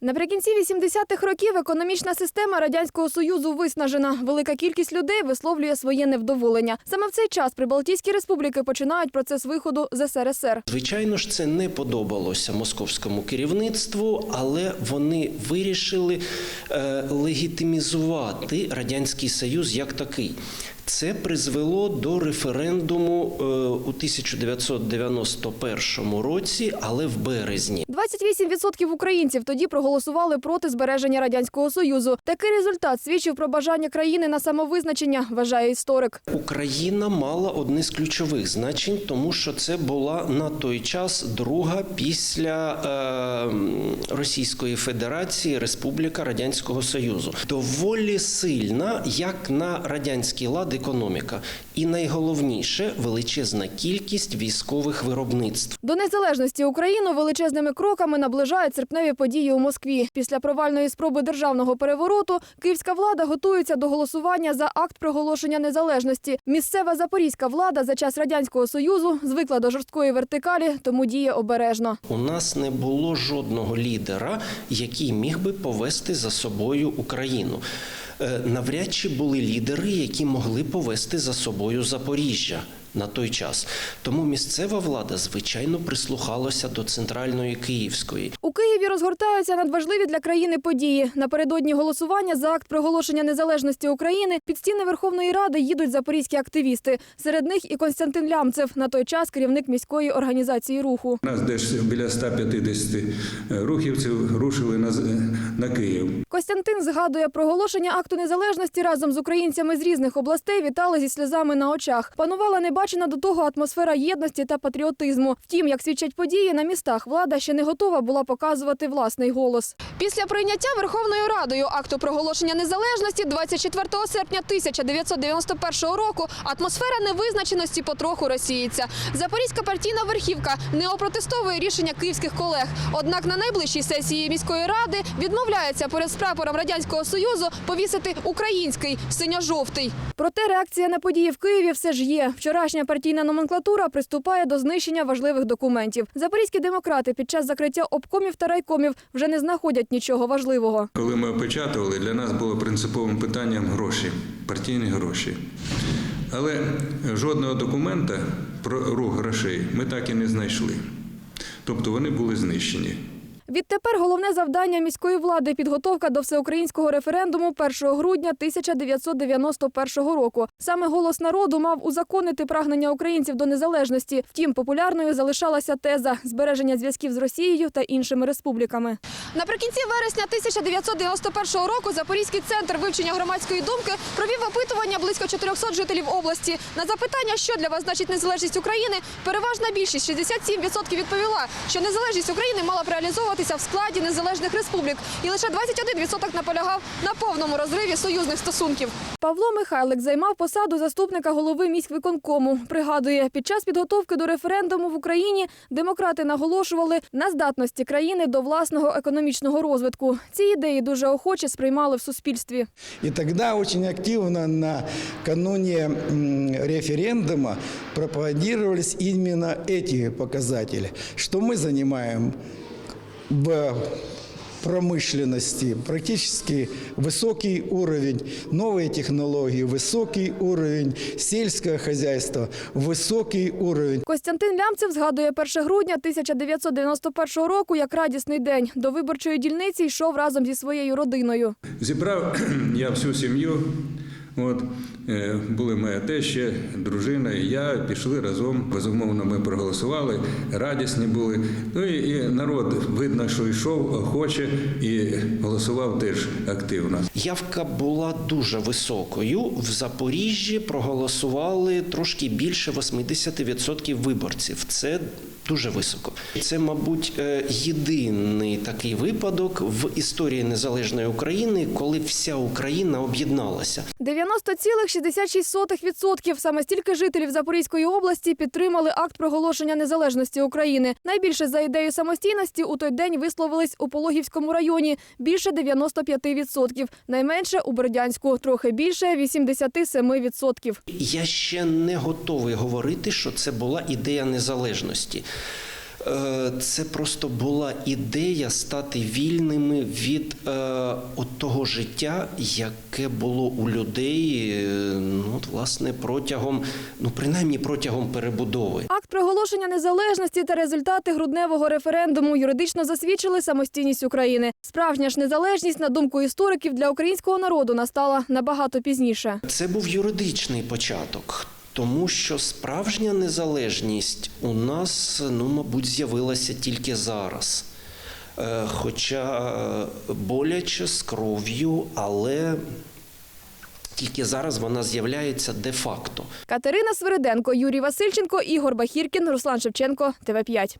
Наприкінці 80-х років економічна система радянського союзу виснажена. Велика кількість людей висловлює своє невдоволення. Саме в цей час Прибалтійські республіки починають процес виходу з СРСР. Звичайно ж, це не подобалося московському керівництву, але вони вирішили е, легітимізувати радянський союз як такий. Це призвело до референдуму е, у 1991 році, але в березні. 28% українців тоді проголосували проти збереження радянського союзу. Такий результат свідчив про бажання країни на самовизначення, вважає історик. Україна мала одне з ключових значень, тому що це була на той час друга після е, Російської Федерації Республіка Радянського Союзу. Доволі сильна, як на радянський лад, економіка, і найголовніше величезна кількість військових виробництв. До незалежності Україну величезними кроками наближають серпневі події у Москві. Після провальної спроби державного перевороту київська влада готується до голосування за акт проголошення незалежності. Місцева запорізька влада за час радянського союзу звикла до жорсткої вертикалі, тому діє обережно. У нас не було жодного лідера, який міг би повести за собою Україну. Е, Навряд чи були лідери, які могли повести за собою Запоріжжя на той час. Тому місцева влада, звичайно, прислухалася до центральної київської. У Києві розгортаються надважливі для країни події. Напередодні голосування за акт проголошення незалежності України під стіни Верховної Ради їдуть запорізькі активісти. Серед них і Константин Лямцев, на той час керівник міської організації руху. Нас десь біля 150 рухівців рушили на, на Київ. Костянтин згадує, проголошення акту незалежності разом з українцями з різних областей вітали зі сльозами на очах. Панувала небачена до того атмосфера єдності та патріотизму. Втім, як свідчать події, на містах влада ще не готова була показувати власний голос. Після прийняття Верховною Радою акту проголошення незалежності 24 серпня 1991 року атмосфера невизначеності потроху розсіється. Запорізька партійна верхівка не опротестовує рішення київських колег. Однак на найближчій сесії міської ради відмовляється перед прапором радянського союзу повісити український синьо-жовтий. Проте реакція на події в Києві все ж є. Вчорашня партійна номенклатура приступає до знищення важливих документів. Запорізькі демократи під час закриття обкомів та райкомів вже не знаходять нічого важливого. Коли ми опечатували, для нас було принциповим питанням гроші, партійні гроші. Але жодного документа про рух грошей ми так і не знайшли. Тобто вони були знищені. Відтепер головне завдання міської влади підготовка до всеукраїнського референдуму 1 грудня 1991 року. Саме голос народу мав узаконити прагнення українців до незалежності. Втім, популярною залишалася теза збереження зв'язків з Росією та іншими республіками. Наприкінці вересня 1991 року Запорізький центр вивчення громадської думки провів опитування близько 400 жителів області. На запитання, що для вас значить незалежність України, переважна більшість 67% відповіла, що незалежність України мала б реалізовуватися в складі незалежних республік, і лише 21% наполягав на повному розриві союзних стосунків. Павло Михайлик займав посаду заступника голови міськвиконкому. Пригадує, під час підготовки до референдуму в Україні демократи наголошували на здатності країни до власного економічного розвитку. Ці ідеї дуже охоче сприймали в суспільстві. И тогда очень активно накануне м, референдума пропагандировались именно эти показатели, что мы занимаем в промышленности практически высокий уровень, новые технологии, высокий уровень, сельское хозяйство, высокий уровень. Костянтин Лямцев згадує 1 грудня 1991 року як радісний день. До виборчої дільниці йшов разом зі своєю родиною. Зібрав я всю сім'ю. От, е, були моя теща, дружина і я пішли разом. Безумовно, ми проголосували, радісні були. Ну і, і народ видно, що йшов охоче і голосував теж активно. Явка була дуже високою. В Запоріжжі проголосували трошки більше 80% виборців. Це дуже високо. Це, мабуть, е, єдиний такий випадок в історії незалежної України, коли вся Україна об'єдналася. 90,66% саме стільки жителів Запорізької області підтримали акт проголошення незалежності України. Найбільше за ідею самостійності у той день висловились у Пологівському районі більше 95%, найменше у Бердянську, трохи більше 87%. Я ще не готовий говорити, що це була ідея незалежності. Е, Це просто була ідея стати вільними від е, от того життя, яке було у людей, е, ну от, власне, протягом, ну принаймні протягом перебудови. Акт проголошення незалежності та результати грудневого референдуму юридично засвідчили самостійність України. Справжня ж незалежність, на думку істориків, для українського народу настала набагато пізніше. Це був юридичний початок. Тому що справжня незалежність у нас, ну, мабуть, з'явилася тільки зараз. Е, Хоча е, боляче з кров'ю, але тільки зараз вона з'являється де-факто. Катерина Свириденко, Юрій Васильченко, Ігор Бахіркін, Руслан Шевченко, ТВ 5